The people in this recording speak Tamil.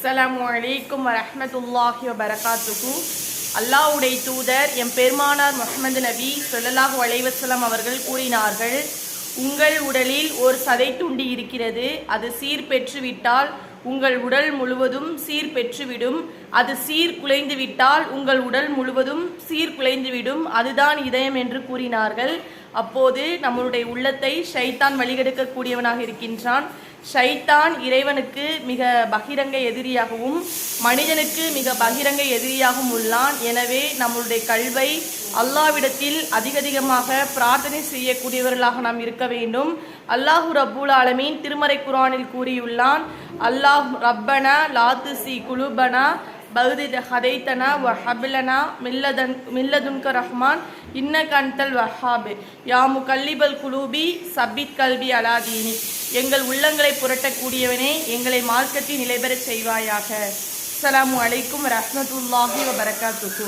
அஸ்ஸலாமு அலைக்கும் வரஹ்மத்துல்லாஹி வபரகாத்துஹு. அல்லாவுடைய தூதர் எம் பெருமானார் முகமது நபி ஸல்லல்லாஹு அலைஹி அவர்கள் கூறினார்கள் உங்கள் உடலில் ஒரு சதை துண்டி இருக்கிறது அது சீர் பெற்றுவிட்டால் உங்கள் உடல் முழுவதும் சீர் பெற்றுவிடும் அது சீர் குலைந்து விட்டால் உங்கள் உடல் முழுவதும் சீர் குலைந்துவிடும் அதுதான் இதயம் என்று கூறினார்கள். அப்போது நம்மளுடைய உள்ளத்தை ஷைத்தான் வழிகெடுக்கக்கூடியவனாக இருக்கின்றான். ஷைத்தான் இறைவனுக்கு மிக பகிரங்க எதிரியாகவும் மனிதனுக்கு மிக பகிரங்க எதிரியாகவும் உள்ளான். எனவே நம்மளுடைய கல்வை அல்லாவிடத்தில் அதிகதிகமாக பிரார்த்தனை செய்யக்கூடியவர்களாக நாம் இருக்க வேண்டும். அல்லாஹு ரப்புல் ஆலமீன் திருமறை குரானில் கூறியுள்ளான் அல்லாஹ் ரப்பனா லாத்து சி குலுபனா பகுதி ஹதைத்தனா வ ஹபிலனா மில்லதன் மில்லதுன்க ரஹ்மான் இன்ன கண்தல் வஹாபு. யாமு கல்லிபல் குலூபி சபித் கல்வி அலாதீனி எங்கள் உள்ளங்களை புரட்டக்கூடியவனே எங்களை மார்க்கத்தில் நிலைபெறச் செய்வாயாக. அஸ்லாம் அலைக்கும் ரஹ்மத்துல்லாஹி வபரகாத்துஹு.